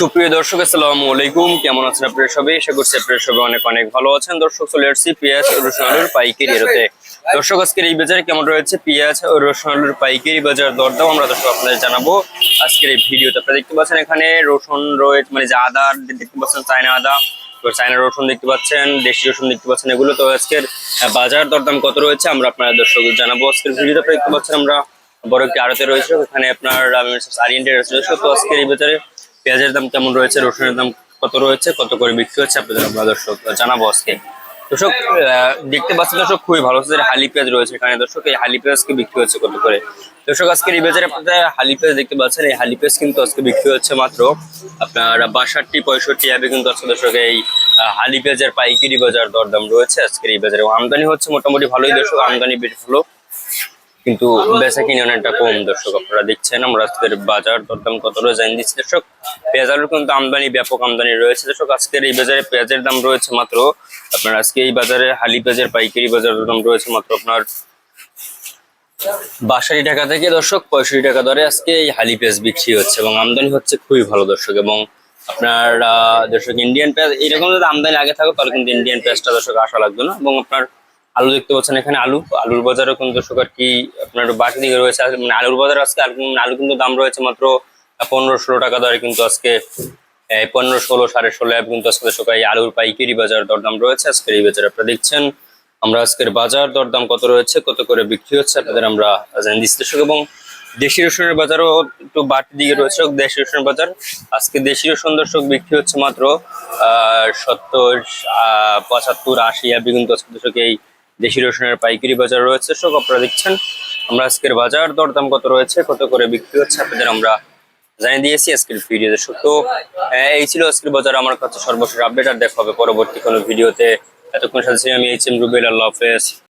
সুপ্রিয় দর্শক আসসালামু আলাইকুম। কেমন আছেন আপনারা সবাই? আশা করছি আপনারা সবাই অনেক অনেক ভালো আছেন। দর্শক চলে আসছি পেঁয়াজ ও রসুন আলুর পাইকারি এরতে দর্শক আজকের এই বাজারে কেমন রয়েছে? পেঁয়াজ ও রসুন আলুর পাইকারি বাজার দরদাম আমরা দর্শক আপনাদের জানাব। আজকের এই ভিডিওতে আপনারা দেখতে পাচ্ছেন এখানে রসুন রয়েছে মানে যে আদা দেখতে পাচ্ছেন চায়না আদা। তো চায়না রসুন দেখতে পাচ্ছেন দেশি রসুন দেখতে পাচ্ছেন এগুলো তো আজকের বাজার দরদাম কত রয়েছে আমরা আপনাদের দর্শক জানাব। আজকের ভিডিওতে আপনারা দেখতে পাচ্ছেন আমরা বড় একটি আড়তে রয়েছে ওখানে আপনার আরিয়েন্টেড রয়েছে। তো আজকের এই বাজারে পেঁয়াজের দাম কেমন রয়েছে? রসুনের দাম কত রয়েছে? কত করে বিক্রি হচ্ছে? আপনাদের আমরা দর্শক জানাব আজকে। দর্শক দেখতে পাচ্ছেন দর্শক, খুবই ভালো হচ্ছে হালি পেঁয়াজ রয়েছে এখানে। দর্শক, এই হালি পেঁয়াজকে বিক্রি হচ্ছে কত করে? দর্শক, আজকের এই বাজারে আপনারা হালি পেঁয়াজ দেখতে পাচ্ছেন, এই হালি পেঁয়াজ কিন্তু আজকে বিক্রি হচ্ছে মাত্র আপনার বাষট্টি, পঁয়ষট্টি হবে কিন্তু আজকে দর্শক, এই হালি পেঁয়াজের পাইকারি বাজার দরদাম রয়েছে আজকের এই বাজারে। আমদানি হচ্ছে মোটামুটি ভালোই, দর্শক, আমদানি বেশ ভালো কিন্তু বেচা কিনে অনেকটা কম দর্শক আপনারা দেখছেন। আমরা আজকের বাজার দরদাম কতটা জানিয়ে দিচ্ছি দর্শক। পেঁয়াজ আলুর কিন্তু আমদানি ব্যাপক আমদানি রয়েছে। দর্শক আজকের এই বাজারে পেঁয়াজের দাম রয়েছে মাত্র আপনার আজকে এই বাজারে হালি পেঁয়াজের পাইকারি বাজার দাম রয়েছে মাত্র আপনার বাষট্টি টাকা থেকে দর্শক পঁয়ষট্টি টাকা দরে আজকে এই হালি পেঁয়াজ বিক্রি হচ্ছে এবং আমদানি হচ্ছে খুবই ভালো দর্শক এবং আপনার দর্শক ইন্ডিয়ান পেঁয়াজ এইরকম যদি আমদানি আগে থাকো তাহলে কিন্তু ইন্ডিয়ান পেঁয়াজটা দর্শক আসা লাগবে না এবং আপনার আলু দেখতে পাচ্ছেন এখানে আলু। আলুর বাজারও কিন্তু দর্শক আর কি আপনার বাকি দিকে রয়েছে? মানে আলুর বাজার আজকে আলু আলু কিন্তু দাম রয়েছে মাত্র পনেরো ষোলো টাকা দরে কিন্তু আজকে পনেরো ষোলো সাড়ে ষোলো কিন্তু আজকে দর্শক এই আলুর পাইকারি বাজার দরদাম রয়েছে। আজকের এই বাজারে আপনারা দেখছেন আমরা আজকের বাজার দরদাম কত রয়েছে কত করে বিক্রি হচ্ছে আপনাদের আমরা জানিয়ে দর্শক এবং দেশি রসুনের বাজারও একটু বাড়তি দিকে রয়েছে। দেশি রসুনের বাজার আজকে দেশি রসুন দর্শক বিক্রি হচ্ছে মাত্র আহ, সত্তর আহ, পঁচাত্তর আশি অ্যাপে কিন্তু আজকে দর্শক এই দেশি রসুনের পাইকারি বাজার রয়েছে। সব আপনারা দেখছেন। আমরা আজকের বাজার দরদাম কত রয়েছে, কত করে বিক্রি হচ্ছে আপনাদের আমরা জানিয়ে দিয়েছি আজকের ভিডিওতে। তো এই ছিল আজকের বাজার। আমার কাছে সর্বশেষ আপডেট আর দেখা হবে পরবর্তী কোনো ভিডিওতে। এতক্ষণ সাথে আমি এইচ এম রুবেল। আল্লাহ হাফেজ।